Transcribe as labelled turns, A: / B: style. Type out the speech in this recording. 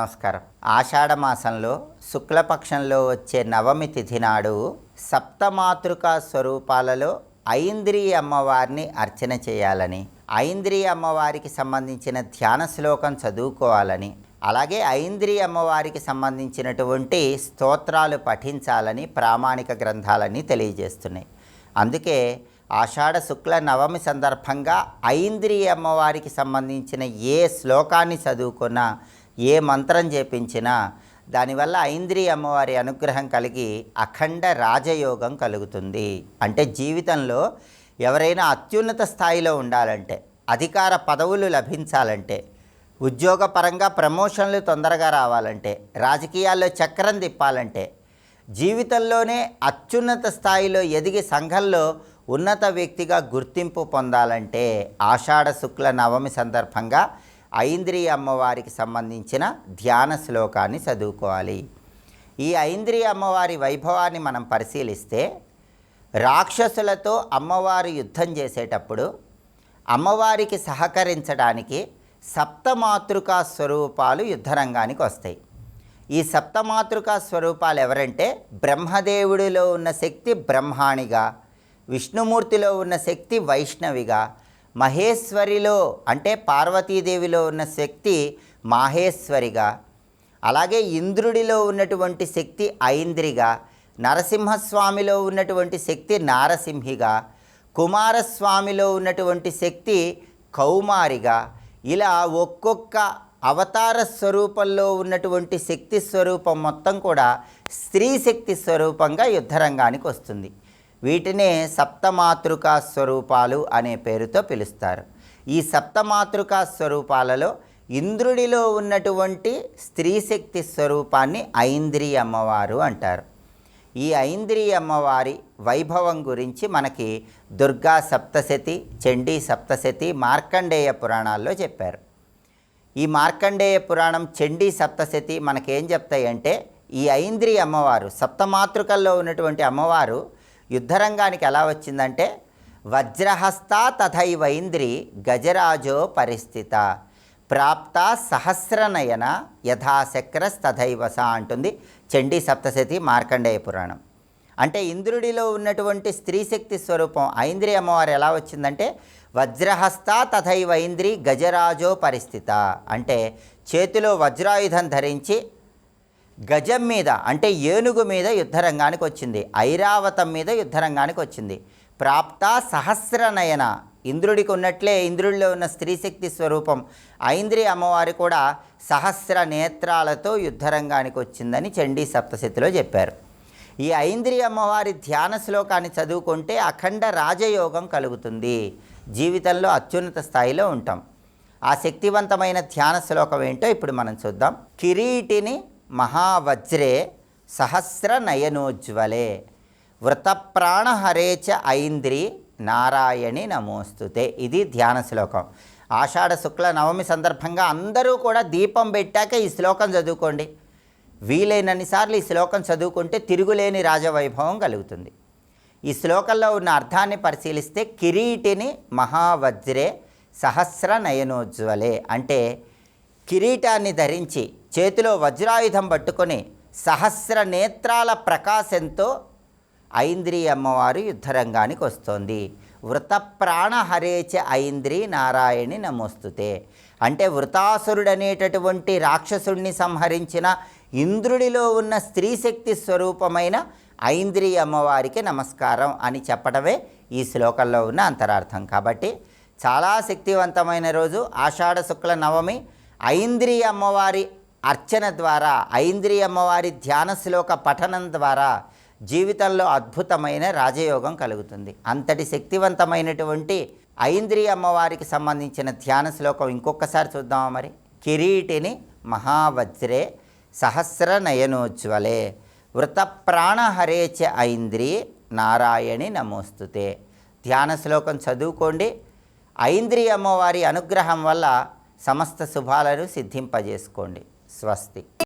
A: నమస్కారం. ఆషాఢ మాసంలో శుక్లపక్షంలో వచ్చే నవమి తిథి నాడు సప్తమాతృకా స్వరూపాలలో ఐంద్రియ అమ్మవారిని అర్చన చేయాలని ఐంద్రియ అమ్మవారికి సంబంధించిన ధ్యాన శ్లోకం చదువుకోవాలని అలాగే ఐంద్రియ అమ్మవారికి సంబంధించినటువంటి స్తోత్రాలు పఠించాలని ప్రామాణిక గ్రంథాలన్నీ తెలియజేస్తున్నాయి. అందుకే ఆషాఢ శుక్ల నవమి సందర్భంగా ఐంద్రియ అమ్మవారికి సంబంధించిన ఏ శ్లోకాన్ని చదువుకున్నా ఏ మంత్రం చేపించినా దానివల్ల ఐంద్రియ అమ్మవారి అనుగ్రహం కలిగి అఖండ రాజయోగం కలుగుతుంది. అంటే జీవితంలో ఎవరైనా అత్యున్నత స్థాయిలో ఉండాలంటే అధికార పదవులు లభించాలంటే ఉద్యోగపరంగా ప్రమోషన్లు తొందరగా రావాలంటే రాజకీయాల్లో చక్రం తిప్పాలంటే జీవితంలోనే అత్యున్నత స్థాయిలో ఎదిగి సంఘంలో ఉన్నత వ్యక్తిగా గుర్తింపు పొందాలంటే ఆషాఢ శుక్ల నవమి సందర్భంగా ఐంద్రియ అమ్మవారికి సంబంధించిన ధ్యాన శ్లోకాన్ని చదువుకోవాలి. ఈ ఐంద్రియ అమ్మవారి వైభవాన్ని మనం పరిశీలిస్తే రాక్షసులతో అమ్మవారు యుద్ధం చేసేటప్పుడు అమ్మవారికి సహకరించడానికి సప్తమాతృకా స్వరూపాలు యుద్ధరంగానికి వస్తాయి. ఈ సప్తమాతృకా స్వరూపాలు ఎవరంటే బ్రహ్మదేవుడిలో ఉన్న శక్తి బ్రహ్మాణిగా విష్ణుమూర్తిలో ఉన్న శక్తి వైష్ణవిగా మహేశ్వరిలో అంటే పార్వతీదేవిలో ఉన్న శక్తి మాహేశ్వరిగా అలాగే ఇంద్రుడిలో ఉన్నటువంటి శక్తి ఐంద్రిగా నరసింహస్వామిలో ఉన్నటువంటి శక్తి నారసింహిగా కుమారస్వామిలో ఉన్నటువంటి శక్తి కౌమారిగా ఇలా ఒక్కొక్క అవతార స్వరూపంలో ఉన్నటువంటి శక్తి స్వరూపం మొత్తం కూడా స్త్రీ శక్తి స్వరూపంగా యుద్ధరంగానికి వస్తుంది. వీటినే సప్తమాతృకా స్వరూపాలు అనే పేరుతో పిలుస్తారు. ఈ సప్తమాతృకా స్వరూపాలలో ఇంద్రుడిలో ఉన్నటువంటి స్త్రీ శక్తి స్వరూపాన్ని ఐంద్రియ అమ్మవారు అంటారు. ఈ ఐంద్రియ అమ్మవారి వైభవం గురించి మనకి దుర్గా సప్తశతి చండీ సప్తశతి మార్కండేయ పురాణాల్లో చెప్పారు. ఈ మార్కండేయ పురాణం చండీ సప్తశతి మనకేం చెప్తాయంటే ఈ ఐంద్రియ అమ్మవారు సప్తమాతృకల్లో ఉన్నటువంటి అమ్మవారు యుద్ధరంగానికి ఎలా వచ్చిందంటే వజ్రహస్త తథైవైంద్రి గజరాజో పరిస్థిత. ప్రాప్త సహస్రనయన యథాశక్రస్తథైవస అంటుంది చండీ సప్తశతి మార్కండేయ పురాణం. అంటే ఇంద్రుడిలో ఉన్నటువంటి స్త్రీ శక్తి స్వరూపం ఐంద్రి అమ్మవారు ఎలా వచ్చిందంటే వజ్రహస్త తథైవైంద్రి గజరాజో పరిస్థిత. అంటే చేతిలో వజ్రాయుధం ధరించి గజం మీద అంటే ఏనుగు మీద యుద్ధరంగానికి వచ్చింది. ఐరావతం మీద యుద్ధరంగానికి వచ్చింది. ప్రాప్త సహస్రనయన ఇంద్రుడికి ఉన్నట్లే ఇంద్రుడిలో ఉన్న స్త్రీశక్తి స్వరూపం ఐంద్రి అమ్మవారి కూడా సహస్ర నేత్రాలతో యుద్ధరంగానికి వచ్చిందని చండీ సప్తశతిలో చెప్పారు. ఈ ఐంద్రి అమ్మవారి ధ్యాన శ్లోకాన్ని చదువుకుంటే అఖండ రాజయోగం కలుగుతుంది. జీవితంలో అత్యున్నత స్థాయిలో ఉంటాం. ఆ శక్తివంతమైన ధ్యాన శ్లోకం ఏంటో ఇప్పుడు మనం చూద్దాం. కిరీటిని మహావజ్రే సహస్ర నయనోజ్వలే వృతప్రాణహరే చ ఐంద్రి నారాయణి నమోస్తుతే. ఇది ధ్యాన శ్లోకం. ఆషాఢ శుక్ల నవమి సందర్భంగా అందరూ కూడా దీపం పెట్టాక ఈ శ్లోకం చదువుకోండి. వీలైనన్నిసార్లు ఈ శ్లోకం చదువుకుంటే తిరుగులేని రాజవైభవం కలుగుతుంది. ఈ శ్లోకంలో ఉన్న అర్థాన్ని పరిశీలిస్తే కిరీటిని మహావజ్రే సహస్ర నయనోజ్వలే అంటే కిరీటాన్ని ధరించి చేతిలో వజ్రాయుధం పట్టుకొని సహస్ర నేత్రాల ప్రకాశంతో ఐంద్రి అమ్మవారు యుద్ధరంగానికి వస్తోంది. వృత ప్రాణహరేచ ఐంద్రి నారాయణి నమోస్తుతే. అంటే వృతాసురుడనేటటువంటి రాక్షసుడిని సంహరించిన ఇంద్రుడిలో ఉన్న స్త్రీశక్తి స్వరూపమైన ఐంద్రి అమ్మవారికి నమస్కారం అని చెప్పడమే ఈ శ్లోకంలో ఉన్న అంతరార్థం. కాబట్టి చాలా శక్తివంతమైన రోజు ఆషాఢ శుక్ల నవమి ఐంద్రియ అమ్మవారి అర్చన ద్వారా ఐంద్రి అమ్మవారి ధ్యాన శ్లోక పఠనం ద్వారా జీవితంలో అద్భుతమైన రాజయోగం కలుగుతుంది. అంతటి శక్తివంతమైనటువంటి ఐంద్రియ అమ్మవారికి సంబంధించిన ధ్యాన శ్లోకం ఇంకొకసారి చూద్దామా మరి? కిరీటిని మహావజ్రే సహస్ర నయనోజ్వలే వృత ప్రాణహరే ఐంద్రి నారాయణి నమోస్తుతే. ధ్యాన శ్లోకం చదువుకోండి. ఐంద్రియ అమ్మవారి అనుగ్రహం వల్ల సమస్త శుభాలను సిద్ధింపజేసుకోండి. స్వస్తి.